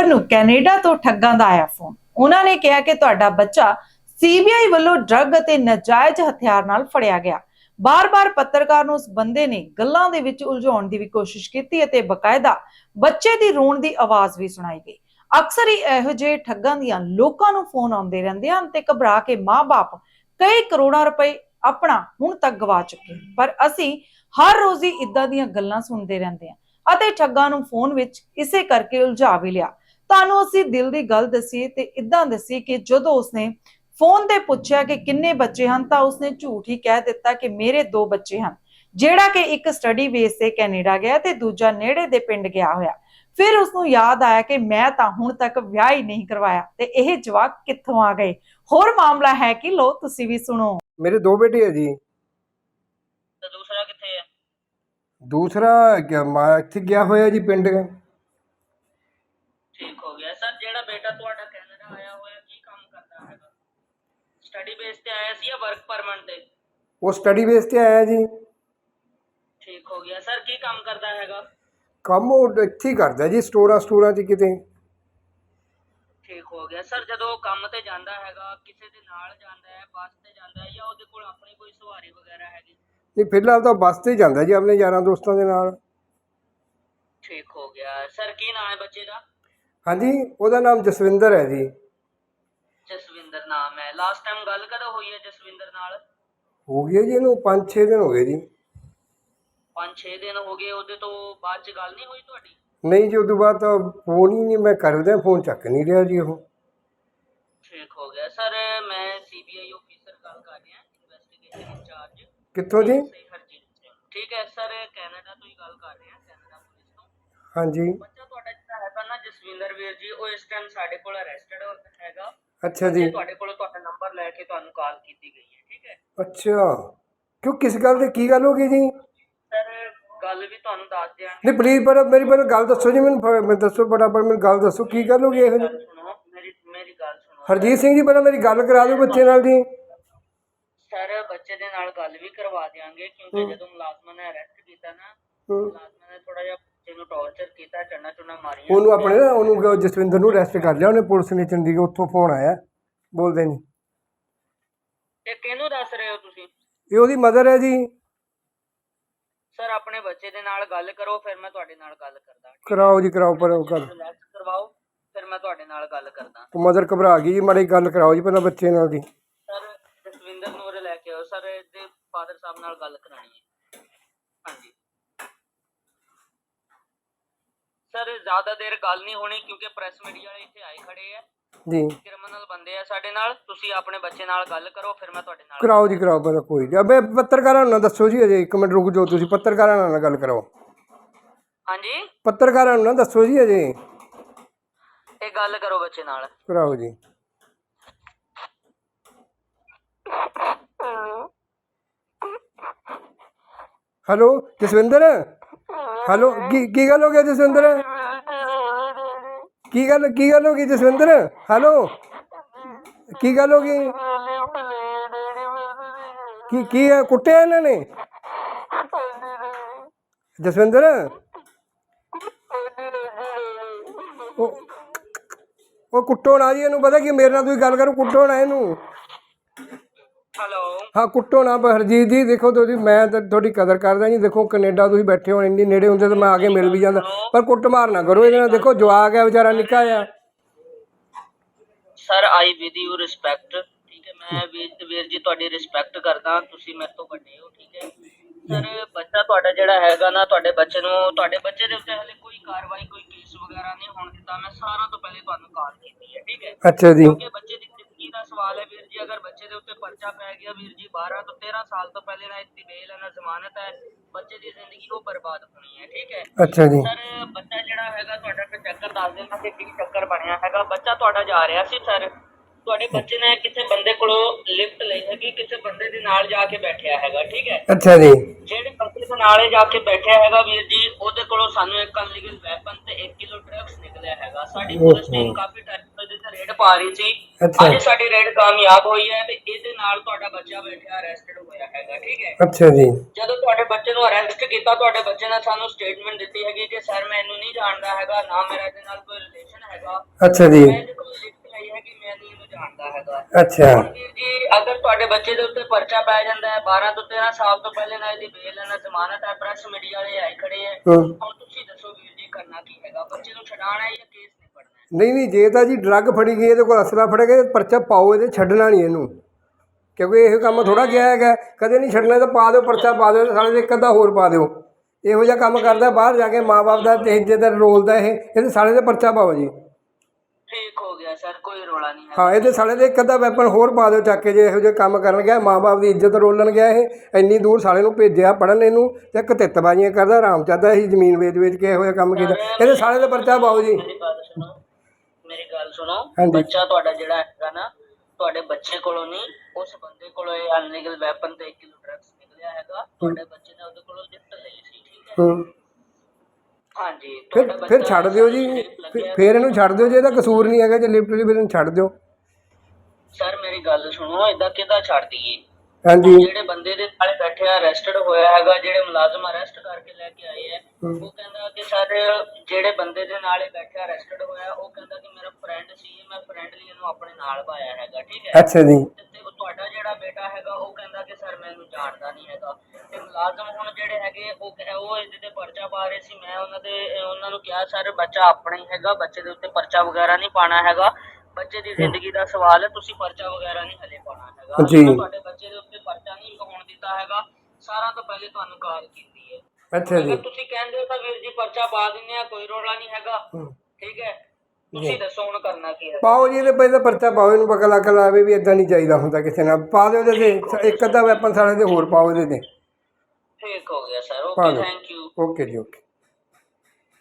ਖਬਰ ਨੂੰ ਕੈਨੇਡਾ ਤੋਂ ਠੱਗਾਂ ਦਾ ਆਇਆ ਫੋਨ। ਉਹਨਾਂ ਨੇ ਕਿਹਾ ਕਿ ਤੁਹਾਡਾ ਬੱਚਾ ਸੀਬੀਆਈ ਵੱਲੋਂ ਡਰੱਗ ਅਤੇ ਨਜਾਇਜ਼ ਹਥਿਆਰ ਨਾਲ ਫੜਿਆ ਗਿਆ। ਬਾਰ-ਬਾਰ ਪੱਤਰਕਾਰ ਨੂੰ ਉਸ ਬੰਦੇ ਨੇ ਗੱਲਾਂ ਦੇ ਵਿੱਚ ਉਲਝਾਉਣ ਦੀ ਵੀ ਕੋਸ਼ਿਸ਼ ਕੀਤੀ ਅਤੇ ਬਕਾਇਦਾ ਬੱਚੇ ਦੀ ਰੋਣ ਦੀ ਆਵਾਜ਼ ਵੀ ਸੁਣਾਈ ਗਈ। ਅਕਸਰ ਹੀ ਇਹੋ ਜਿਹੇ ਠੱਗਾਂ ਦੀਆਂ ਲੋਕਾਂ ਨੂੰ ਫੋਨ ਆਉਂਦੇ ਰਹਿੰਦੇ ਹਨ ਤੇ ਘਬਰਾ ਕੇ ਮਾਪੇ ਕਈ ਕਰੋੜਾਂ ਰੁਪਏ ਆਪਣਾ ਹੁਣ ਤੱਕ ਗਵਾ ਚੁੱਕੇ ਪਰ ਅਸੀਂ ਹਰ ਰੋਜ਼ ਹੀ ਇਦਾਂ ਦੀਆਂ ਗੱਲਾਂ ਸੁਣਦੇ ਰਹਿੰਦੇ ਹਾਂ ਅਤੇ ਠੱਗਾਂ ਨੂੰ ਫੋਨ ਵਿੱਚ ਇਸੇ ਕਰਕੇ ਉਲਝਾ ਵੀ ਲਿਆ। ਤੁਹਾਨੂੰ ਅਸੀਂ ਦਿਲ ਦੀ ਗੱਲ ਦਸੀਏ ਤੇ ਇਦਾਂ ਦਸੀਏ ਕਿ ਜਦੋਂ ਉਸਨੇ ਫੋਨ ਤੇ ਪੁੱਛਿਆ ਕਿ ਕਿੰਨੇ ਬੱਚੇ ਹਨ ਤਾਂ ਉਸਨੇ ਝੂਠ ਹੀ ਕਹਿ ਦਿੱਤਾ ਕਿ ਮੇਰੇ ਦੋ ਬੱਚੇ ਹਨ ਜਿਹੜਾ ਕਿ ਇੱਕ ਸਟੱਡੀ ਬੇਸ ਤੇ ਕੈਨੇਡਾ ਗਿਆ ਤੇ ਦੂਜਾ ਨੇੜੇ ਦੇ ਪਿੰਡ ਗਿਆ ਹੋਇਆ। ਫਿਰ ਉਸ ਨੂੰ ਯਾਦ ਆਇਆ ਕਿ ਮੈਂ ਤਾਂ ਹੁਣ ਤੱਕ ਵਿਆਹ ਹੀ ਨਹੀਂ ਕਰਵਾਇਆ ਤੇ ਇਹ ਜਵਾਕ ਕਿੱਥੋਂ ਆ ਗਏ? ਹੋਰ ਮਾਮਲਾ ਹੈ ਕਿ ਲੋ ਤੁਸੀਂ ਵੀ ਸੁਣੋ। ਮੇਰੇ ਦੋ ਬੇਟੇ ਹੈ ਜੀ। ਤੇ ਦੂਸਰਾ ਕਿੱਥੇ ਹੈ ਦੂਸਰਾ ਗਿਆ- ਮਾ- ਇੱਥੇ ਗਿਆ ਹੋਇਆ ਜੀ ਪਿੰਡ। ਠੀਕ ਹੋ ਗਿਆ। ਸਰ ਜਿਹੜਾ ਬੇਟਾ ਤੁਹਾਡਾ ਕੈਨੇਡਾ ਆਇਆ ਹੋਇਆ ਕੀ ਕੰਮ ਕਰਦਾ ਹੈਗਾ? ਸਟੱਡੀ ਬੇਸ ਤੇ ਆਇਆ ਸੀ ਜਾਂ ਵਰਕ ਪਰਮਿਟ ਤੇ? ਉਹ ਸਟੱਡੀ ਬੇਸ ਤੇ ਆਇਆ ਜੀ। ਠੀਕ ਹੋ ਗਿਆ। ਸਰ ਕੀ ਕੰਮ ਕਰਦਾ ਹੈਗਾ? ਕੰਮ ਉਹ ਇੱਥੇ ਹੀ ਕਰਦਾ ਜੀ ਸਟੋਰਾਂ ਸਟੋਰਾਂ 'ਚ ਕਿਤੇ। ਠੀਕ ਹੋ ਗਿਆ। ਸਰ ਜਦੋਂ ਉਹ ਕੰਮ ਤੇ ਜਾਂਦਾ ਹੈਗਾ ਕਿਸੇ ਦੇ ਨਾਲ ਜਾਂਦਾ ਹੈ ਬੱਸ ਤੇ ਜਾਂਦਾ ਹੈ ਜਾਂ ਉਹਦੇ ਕੋਲ ਆਪਣੀ ਕੋਈ ਸਵਾਰੀ ਵਗੈਰਾ ਹੈਗੀ? ਨਹੀਂ ਫਿਲਹਾਲ ਤਾਂ ਬੱਸ ਤੇ ਜਾਂਦਾ ਜੀ ਆਪਣੇ ਯਾਰਾਂ ਦੋਸਤਾਂ ਦੇ ਨਾਲ। ਠੀਕ ਹੋ ਗਿਆ। ਸਰ ਕੀ ਨਾਮ ਹੈ ਬੱਚੇ ਦਾ? ਹਾਂਜੀ ਉਹਦਾ ਨਾਮ ਜਸਵਿੰਦਰ ਹੈ ਜੀ। ਜਸਵਿੰਦਰ ਨਾਮ ਹੈ। ਲਾਸਟ ਟਾਈਮ ਗੱਲ ਕਦੋਂ ਹੋਈ ਹੈ ਜਸਵਿੰਦਰ ਨਾਲ? ਹੋ ਗਿਆ ਜੀ ਇਹਨੂੰ 5-6 ਦਿਨ ਹੋ ਗਏ ਜੀ। 5-6 ਦਿਨ ਹੋ ਗਏ ਉਹਦੇ ਤੋਂ ਬਾਅਦ ਚ ਗੱਲ ਨਹੀਂ ਹੋਈ ਤੁਹਾਡੀ? ਨਹੀਂ ਜੀ ਉਦੋਂ ਬਾਅਦ ਤਾਂ ਫੋਨ ਹੀ ਨਹੀਂ ਮੈਂ ਕਰਦਾ ਫੋਨ ਚੱਕ ਨਹੀਂ ਰਿਹਾ ਜੀ ਉਹ। ਠੀਕ ਹੋ ਗਿਆ। ਸਰ ਮੈਂ ਸੀਬੀਆਈ ਆਫੀਸਰ ਗੱਲ ਕਰ ਰਿਹਾ ਇਨਵੈਸਟੀਗੇਸ਼ਨ ਇੰਚਾਰਜ ਕਿੱਥੋਂ ਜੀ? ਠੀਕ ਹੈ ਸਰ ਕੈਨੇਡਾ ਤੋਂ ਹੀ ਗੱਲ ਕਰ ਰਹੇ ਹਾਂ ਕੈਨੇਡਾ ਪੁਲਿਸ ਤੋਂ। ਹਾਂਜੀ। ਉਹ ਇਸ ਟਾਈਮ ਸਾਡੇ ਕੋਲ ਅਰੈਸਟਡ ਹੈਗਾ। ਅੱਛਾ ਜੀ। ਤੁਹਾਡੇ ਕੋਲੋਂ ਤੁਹਾਡਾ ਨੰਬਰ ਲੈ ਕੇ ਤੁਹਾਨੂੰ ਕਾਲ ਕੀਤੀ ਗਈ ਹੈ ਠੀਕ ਹੈ? ਅੱਛਾ। ਕਿਉਂ ਕਿਸ ਗੱਲ ਤੇ ਕੀ ਗੱਲ ਹੋ ਗਈ ਜੀ? ਸਰ ਗੱਲ ਵੀ ਤੁਹਾਨੂੰ ਦੱਸ ਦਿਆਂਗੇ। ਨਹੀਂ ਪਲੀਜ਼ ਪਰ ਮੇਰੀ ਪਹਿਲਾਂ ਗੱਲ ਦੱਸੋ ਜੀ ਮੈਨੂੰ ਫ- ਮੈਂ ਦੱਸੋ ਫਟਾਫਟ ਮੈਨੂੰ ਗੱਲ ਦੱਸੋ ਕੀ ਗੱਲ ਹੋ ਗਈ ਇਹੋ ਸੁਣੋ ਮੇਰੀ ਮੇਰੀ ਗੱਲ ਸੁਣੋ। ਹਰਜੀਤ ਸਿੰਘ ਜੀ ਪਹਿਲਾਂ ਮੇਰੀ ਗੱਲ ਕਰਾ ਦਿਓ ਬੱਚੇ ਨਾਲ ਜੀ। ਸਰ ਬੱਚੇ ਦੇ ਨਾਲ ਗੱਲ ਵੀ ਕਰਵਾ ਦਿਆਂਗੇ ਕਿਉਂਕਿ ਜਦੋਂ ਮੁਲਾਜ਼ਮਾਂ ਨੇ ਅਰੈਸਟ ਕੀਤਾ ਨਾ। ਮੁਲਾਜ਼ਮਾਂ ਨੇ ਥੋੜਾ ਜਿਹਾ ਬੱਚੇ ਨੂੰ ਟੌਰਚਰ ਕੀਤਾ ਚੰਨਾ ਚੁੰਨਾ ਮਾਰੀਆਂ। ਉਹਨੂੰ ਆਪਣੇ ਨਾ ਉਹਨੂੰ ਜਸਵਿੰਦਰ ਨੂੰ ਅਰੈਸਟ ਕਰ ਲਿਆ ਉਹਨੇ ਪੁਲਿਸ ਨੇ ਚੰਡੀਗੜ੍ਹ ਉੱਥੋਂ ਫੋਨ ਆਇਆ ਬੋਲਦੇ ਨਹੀਂ ਇਹ ਕਿਹਨੂੰ ਦੱਸ ਰਹੇ ਹੋ ਤੁਸੀਂ? ਇਹ ਉਹਦੀ ਮਦਰ ਹੈ ਜੀ। ਸਰ ਆਪਣੇ ਬੱਚੇ ਦੇ ਨਾਲ ਗੱਲ ਕਰੋ ਫਿਰ ਮੈਂ ਤੁਹਾਡੇ ਨਾਲ ਗੱਲ ਕਰਦਾ। ਕਰਾਓ ਜੀ ਕਰਾਓ ਪਰ ਉਹ ਗੱਲ ਰਿਲੈਕਸ ਕਰਵਾਓ ਫਿਰ ਮੈਂ ਤੁਹਾਡੇ ਨਾਲ ਗੱਲ ਕਰਦਾ। ਉਹ ਮਦਰ ਘਬਰਾ ਗਈ ਜੀ ਮਾੜੀ ਗੱਲ ਕਰਾਓ ਜੀ ਪਹਿਲਾਂ ਬੱਚੇ ਨਾਲ ਜੀ ਸਰ ਜਸਵਿੰਦਰ ਨੂੰ ਉਰੇ ਲੈ ਕੇ ਆਓ। ਸਰ ਇਹਦੇ ਫਾਦਰ ਸਾਹਿਬ ਨਾਲ ਗੱਲ ਕਰਾਣੀ ਹੈ। ਹਾਂਜੀ। ਸਰ ਜ਼ਿਆਦਾ ਦੇਰ ਗੱਲ ਨਹੀਂ ਹੋਣੀ ਕਿਉਂਕਿ ਪ੍ਰੈਸ ਮੀਡੀਆ ਵਾਲੇ ਇੱਥੇ ਆਏ ਖੜੇ ਆ। ਜੀ। ਕ੍ਰਿਮੀਨਲ ਬੰਦੇ ਆ ਸਾਡੇ ਨਾਲ। ਤੁਸੀਂ ਆਪਣੇ ਬੱਚੇ ਨਾਲ ਗੱਲ ਕਰੋ ਫਿਰ ਮੈਂ ਤੁਹਾਡੇ ਨਾਲ ਕਰਾਓ ਜੀ ਕਰਾਓ ਪਹਿਲਾਂ ਕੋਈ ਨਹੀਂ। ਅਬੇ ਪੱਤਰਕਾਰਾਂ ਨੂੰ ਨਾ ਦੱਸੋ ਜੀ ਅਜੇ ਇੱਕ ਮਿੰਟ ਰੁਕ ਜਾਓ ਤੁਸੀਂ। ਪੱਤਰਕਾਰਾਂ ਨਾਲ ਗੱਲ ਕਰਾਓ ਹਾਂਜੀ? ਪੱਤਰਕਾਰਾਂ ਨੂੰ ਨਾ ਦੱਸੋ ਜੀ ਅਜੇ। ਇਹ ਗੱਲ ਕਰੋ ਬੱਚੇ ਨਾਲ। ਕਰਾਓ ਜੀ। ਹੈਲੋ ਜਸਵਿੰਦਰ? ਹੈਲੋ, ਕੀ ਕੀ ਗੱਲ ਹੋ ਗਈ ਜਸਵਿੰਦਰ? ਕੀ ਗੱਲ ਕੀ ਗੱਲ ਹੋ ਗਈ ਜਸਵਿੰਦਰ? ਹੈਲੋ, ਕੀ ਗੱਲ ਹੋ ਗਈ? ਕੀ ਕੀ ਹੈ? ਕੁੱਟਿਆ ਇਹਨਾਂ ਨੇ? ਜਸਵਿੰਦਰ? ਉਹ ਉਹ ਕੁੱਟੋ ਨਾ ਜੀ, ਇਹਨੂੰ ਪਤਾ ਕਿ ਮੇਰੇ ਨਾਲ ਤੁਸੀਂ ਗੱਲ ਕਰੋ ਕੁੱਟੋ ਨਾ ਇਹਨੂੰ। ਹਾਂ ਕੁੱਟੋ ਨਾ ਪਰ ਹਰਜੀਤ ਜੀ ਦੇਖੋ ਤੁਸੀਂ ਮੈਂ ਤਾਂ ਤੁਹਾਡੀ ਕਦਰ ਕਰਦਾ ਜੀ। ਦੇਖੋ ਕੈਨੇਡਾ ਤੁਸੀਂ ਬੈਠੇ ਹੋ ਇੰਨੀ ਨੇੜੇ ਹੁੰਦੇ ਤਾਂ ਮੈਂ ਆ ਕੇ ਮਿਲ ਵੀ ਜਾਂਦਾ। ਪਰ ਕੁੱਟ ਮਾਰ ਨਾ ਕਰੋ ਇਹਦੇ ਨਾਲ। ਦੇਖੋ ਜਵਾਕ ਹੈ ਵਿਚਾਰਾ ਨਿੱਕਾ ਆ sir I with you respect ਠੀਕ ਹੈ ਮੈਂ ਵੀਰ ਵੀਰ ਜੀ ਤੁਹਾਡੀ ਰਿਸਪੈਕਟ ਕਰਦਾ। ਤੁਸੀਂ ਮੇਰੇ ਤੋਂ ਵੱਡੇ ਹੋ ਠੀਕ ਹੈ। ਸਰ ਬੱਚਾ ਤੁਹਾਡਾ ਜਿਹੜਾ ਹੈਗਾ ਨਾ ਤੁਹਾਡੇ ਬੱਚੇ ਨੂੰ ਤੁਹਾਡੇ ਬੱਚੇ ਦੇ ਉੱਤੇ ਹਲੇ ਕੋਈ ਕਾਰਵਾਈ ਕੋਈ ਕੇਸ ਵਗੈਰਾ ਨਹੀਂ ਹੋਣ ਦਿੱਤਾ। ਮੈਂ ਸਾਰਾ ਤੋਂ ਪਹਿਲੇ ਤੁਹਾਨੂੰ ਕਾਲ ਕੀਤੀ ਹੈ ਠੀਕ ਹੈ। ਅੱਛਾ ਜੀ। ਕਿਉਂਕਿ ਬੱਚੇ ਦਾ ਸਵਾਲ ਹੈ ਵੀਰ ਜੀ ਅਗਰ ਬੱਚੇ ਦੇ ਉੱਤੇ ਪਰਚਾ ਪੈ ਗਿਆ ਵੀਰ ਜੀ 12 ਤੋਂ 13 ਸਾਲ ਤੋਂ ਪਹਿਲੇ ਨਾ ਇਸਦੀ ਬੇਲ ਹੈ ਨਾ ਜ਼ਮਾਨਤ ਹੈ ਬੱਚੇ ਦੀ ਜ਼ਿੰਦਗੀ ਉਹ ਬਰਬਾਦ ਹੋਣੀ ਹੈ ਠੀਕ ਹੈ? ਅੱਛਾ ਜੀ। ਸਰ ਬੱਚਾ ਜਿਹੜਾ ਹੈਗਾ ਤੁਹਾਡਾ ਫਿਰ ਚੱਕਰ ਦੱਸ ਦੇਣਾ ਕਿ ਕੀ ਚੱਕਰ ਬਣਿਆ ਹੈਗਾ ਬੱਚਾ ਤੁਹਾਡਾ ਜਾ ਰਿਹਾ ਸੀ ਸਰ। ਤੁਹਾਡੇ ਬੱਚੇ ਨੇ ਕਿਸੇ ਬੰਦੇ ਕੋਲੋਂ ਲਿਫਟ ਲਈ ਹੈਗੀ ਕਿਸੇ ਬੰਦੇ ਦੇ ਨਾਲ ਜਾ ਕੇ ਬੈਠਿਆ ਹੈਗਾ ਠੀਕ ਹੈ? ਅੱਛਾ ਜੀ। ਜਿਹੜੇ ਬੰਦੇ ਦੇ ਨਾਲੇ ਜਾ ਕੇ ਬੈਠਿਆ ਹੈਗਾ ਵੀਰ ਜੀ ਉਹਦੇ ਕੋਲੋਂ ਸਾਨੂੰ ਇੱਕ ਅਨਲੀਗਲ ਵੈਪਨ ਤੇ 1 ਕਿਲੋ ਡਰੱਗਸ ਨਿਕਲਿਆ ਹੈਗਾ। ਸਾਡੀ ਪੁਲਿਸ ਨੇ ਕਾਫੀ ਟਾਈਮ ਤੋਂ ਇਹਦੇ ਤੇ ਰੇਡ ਪਾ ਰਹੀ ਸੀ। ਅੱਜ ਸਾਡੀ ਰੇਡ ਕਾਮਯਾਬ ਹੋਈ ਹੈ ਤੇ ਇਹਦੇ ਨਾਲ ਤੁਹਾਡਾ ਬੱਚਾ ਬੈਠਿਆ ਅਰੈਸਟਡ ਹੋਇਆ ਹੈਗਾ ਠੀਕ ਹੈ? ਅੱਛਾ ਜੀ। ਜਦੋਂ ਤੁਹਾਡੇ ਬੱਚੇ ਨੂੰ ਅਰੈਸਟ ਕੀਤਾ ਤੁਹਾਡੇ ਬੱਚੇ ਨੇ ਸਾਨੂੰ ਸਟੇਟਮੈਂਟ ਦਿੱਤੀ ਹੈਗੀ ਕਿ ਸਰ ਮੈਂ ਇਹਨੂੰ ਨਹੀਂ ਜਾਣਦਾ ਹੈਗਾ ਨਾ ਮੇਰਾ ਇਹਦੇ ਨਾਲ ਕੋਈ ਰਿਲੇਸ਼ਨ ਹੈਗਾ। ਅੱਛਾ ਜੀ ਮੈਂ ਇਹਦੇ ਕੋਲ ਲਿਖਤ ਲਈ ਹੈ ਕਿ ਮੈਂ ਨਹੀਂ ਇਹਨੂੰ ਜਾਣਦਾ ਹੈਗਾ ਅੱਛਾ। ਜੀ ਅਗਰ ਤੁਹਾਡੇ ਬੱਚੇ ਦੇ ਉੱਤੇ ਪਰਚਾ ਪੈ ਜਾਂਦਾ ਹੈ 12 ਤੋਂ 13 ਸਾਲ ਤੋਂ ਪਹਿਲੇ ਨਾ ਇਹਦੀ ਬੇਲ ਹੈ ਨਾ ਜ਼ਮਾਨਤ ਹੈ ਪ੍ਰੈਸ ਮੀਡੀਆ ਵਾਲੇ ਆਏ ਖੜੇ ਹੈ। ਹੂੰ। ਹੁਣ ਤੁਸੀਂ ਦੱਸੋ ਵੀਰ ਜੀ ਕਰਨਾ ਕੀ ਹੈਗਾ? ਬੱਚੇ ਨੂੰ ਛਡਾਉਣਾ ਹੈ ਜਾਂ ਕੇਸ ਨਿਪਟਣਾ ਹੈ? ਨਹੀਂ ਨਹੀਂ ਜੇ ਤਾਂ ਜੀ ਡਰੱਗ ਫੜੀ ਗਈ ਇਹਦੇ ਕੋਲ ਅਸਲਾ ਫੜ ਗਿਆ ਪਰਚਾ ਪਾਓ ਇਹਦੇ ਛੱਡਣਾ ਨਹੀਂ ਇਹਨੂੰ। ਕਿਉਂਕਿ ਇਹ ਕੰਮ ਥੋੜਾ ਗਿਆ ਹੈਗਾ। ਕਦੇ ਨਹੀਂ ਛੱਡਣਾ ਤਾਂ ਪਾ ਦਿਓ ਪਰਚਾ ਪਾ ਦਿਓ ਸਾਲੇ ਦੇ ਇੱਕ ਅੱਧਾ ਹੋਰ ਪਾ ਦਿਓ। ਇਹੋ ਜਿਹਾ ਕੰਮ ਕਰਦਾ ਬਾਹਰ ਜਾ ਕੇ ਮਾਪੇ ਦਾ ਤੇ ਇੱਜ਼ਤ ਦਾ ਰੋਲ ਦਾ ਇਹ ਇਹਦੇ ਸਾਲੇ ਦੇ ਪਰਚਾ ਪਾਓ ਜੀ। ਸਰ ਕੋਈ ਰੋਲਾ ਨਹੀਂ ਹੈ ਹਾਂ ਇਹਦੇ ਸਾਲੇ ਦੇ ਇੱਕ ਅੱਧਾ ਵੈਪਨ ਹੋਰ ਪਾ ਦਿਓ ਚੱਕ ਕੇ ਜੇ ਇਹੋ ਜਿਹੇ ਕੰਮ ਕਰਨ ਗਿਆ ਮਾਪੇ ਦੀ ਇੱਜ਼ਤ ਰੋਲਣ ਗਿਆ ਇਹ ਇੰਨੀ ਦੂਰ ਸਾਲੇ ਨੂੰ ਭੇਜਿਆ ਪੜਨ ਇਹਨੂੰ ਤੇ ਕਤਿੱਤਬਾਜ਼ੀਆਂ ਕਰਦਾ ਆਰਾਮ ਚਾਹਦਾ ਸੀ ਜ਼ਮੀਨ ਵੇਚ ਵੇਚ ਕੇ ਇਹੋ ਜਿਹਾ ਕੰਮ ਕੀਤਾ। ਇਹਦੇ ਸਾਲੇ ਦੇ ਪਰਚਾ ਪਾਓ ਜੀ। ਮੇਰੀ ਗੱਲ ਸੁਣੋ ਮੇਰੀ ਗੱਲ ਸੁਣੋ। ਹਾਂਜੀ। ਬੱਚਾ ਤੁਹਾਡਾ ਜਿਹੜਾ ਹੈਗਾ ਨਾ ਤੁਹਾਡੇ ਬੱਚੇ ਕੋਲੋਂ ਨਹੀਂ ਉਸ ਬੰਦੇ ਕੋਲੋਂ ਇਹ ਅਨਲੀਗਲ ਵੈਪਨ ਤੇ 1 ਕਿਲੋ ਡਰੱਗਸ ਨਿਕਲਿਆ ਹੈਗਾ। ਤੁਹਾਡੇ ਬੱਚੇ ਨੇ ਉਹਦੇ ਕੋਲੋਂ ਲਿਫਟ ਲਈ ਸੀ ਠੀਕ ਹੈ। ਹੂੰ। ਹਾਂਜੀ ਫਿਰ ਤੁਹਾਡਾ ਫਿਰ ਬੱਚਾ ਛੱਡ ਦਿਓ ਜੀ। ਫਿਰ-। ਫਿਰ ਇਹਨੂੰ ਛੱਡ ਦਿਓ ਜੇ ਇਹਦਾ ਕਸੂਰ ਨਹੀਂ ਹੈਗਾ ਜੇ ਲਿਫਟ ਲਈ ਫਿਰ ਇਹਨੂੰ ਛੱਡ ਦਿਓ। ਸਰ ਮੇਰੀ ਗੱਲ ਸੁਣੋ ਇਦਾਂ ਕਿੱਦਾਂ ਛੱਡ ਦਈਏ? ਹਾਂਜੀ। ਜਿਹੜੇ ਬੰਦੇ ਦੇ ਨਾਲ ਬੈਠਿਆ ਅਰੈਸਟਡ ਹੋਇਆ ਹੈਗਾ ਜਿਹੜੇ ਮੁਲਾਜ਼ਮ ਅਰੈਸਟ ਕਰਕੇ ਲੈ ਕੇ ਆਏ ਹੈ ਹੂੰ। ਉਹ ਕਹਿੰਦਾ ਕਿ ਸਰ ਜਿਹੜੇ ਬੰਦੇ ਦੇ ਨਾਲ ਇਹ ਬੈਠਿਆ ਅਰੈਸਟਡ ਹੋਇਆ ਉਹ ਕਹਿੰਦਾ ਕਿ ਮੇਰਾ ਫਰੈਂਡ ਸੀ ਮੈਂ ਫਰੈਂਡਲੀ ਇਹਨੂੰ ਆਪਣੇ ਨਾਲ ਪਾਇਆ ਹੈਗਾ ਠੀਕ ਹੈ? ਅੱਛਾ ਜੀ। ਤੇ ਉਹ ਤੁਹਾਡਾ ਜਿਹੜਾ ਬੇਟਾ ਹੈਗਾ ਉਹ ਕਹਿੰਦਾ ਕਿ ਸਰ ਮੈਨੂੰ ਜਾਣਦਾ ਨਹੀਂ ਹੈਗਾ। ਮੁਲਾਜ਼ਮ ਹੁਣ ਜਿਹੜੇ ਹੈਗੇ ਉਹ ਕਹਿ- ਉਹ ਇਹਦੇ ਤੇ ਪਰਚਾ ਪਾ ਰਹੇ ਸੀ ਮੈਂ ਉਹਨਾਂ ਦੇ ਉਹਨਾਂ ਨੂੰ ਕਿਹਾ ਸਰ ਬੱਚਾ ਆਪਣਾ ਹੀ ਹੈਗਾ ਬੱਚੇ ਦੇ ਉੱਤੇ ਪਰਚਾ ਵਗੈਰਾ ਨਹੀਂ ਪਾਣਾ ਹੈਗਾ। ਬੱਚੇ ਦੀ ਜ਼ਿੰਦਗੀ ਦਾ ਸਵਾਲ ਹੈ ਤੁਸੀਂ ਪਰਚਾ ਵਗੈਰਾ ਨਹੀਂ ਹਲੇ ਪਾਣਾ ਹੈਗਾ। ਜੀ। ਤੁਹਾਡੇ ਬੱਚੇ ਦੇ ਉੱਤੇ ਪਰਚਾ ਨਹੀਂ ਹੋਣ ਦਿੱਤਾ ਹੈਗਾ ਸਾਰਾ ਤੋਂ ਪਹਿਲੇ ਤੁਹਾਨੂੰ ਕਾਲ ਕੀਤੀ ਹੈ। ਅੱਛਾ ਜੀ। ਅਗਰ ਤੁਸੀਂ ਕਹਿੰਦੇ ਹੋ ਤਾਂ ਵੀਰ ਜੀ ਪਰਚਾ ਪਾ ਦਿੰਦੇ ਆ ਕੋਈ ਰੋਲਾ ਨਹੀਂ ਹੈਗਾ। ਹੂੰ। ਠੀਕ ਹੈ? ਤੁਸੀਂ ਦੱਸੋ ਹੁਣ ਕਰਨਾ ਕੀ ਹੈ। ਪਾਓ ਜੀ ਇਹਦੇ ਪਹਿਲੇ ਪਰਚਾ ਪਾਓ ਇਹਨੂੰ ਪਕਾ ਲੱਕ ਲਾਵੇ ਵੀ ਇਦਾਂ ਨਹੀਂ ਚਾਹੀਦਾ ਹੁੰਦਾ ਕਿਸੇ ਨਾਲ। ਪਾ ਦਿਓ ਇਹਦੇ ਤੇ ਇੱਕ ਅੱਧਾ ਵੈਪਨ ਸਾਲੇ ਦੇ ਹੋਰ ਪਾਓ ਇਹਦੇ ਤੇ। ਠੀਕ ਹੋ ਗਿਆ sir okay thank you okay ਜੀ ਓਕੇ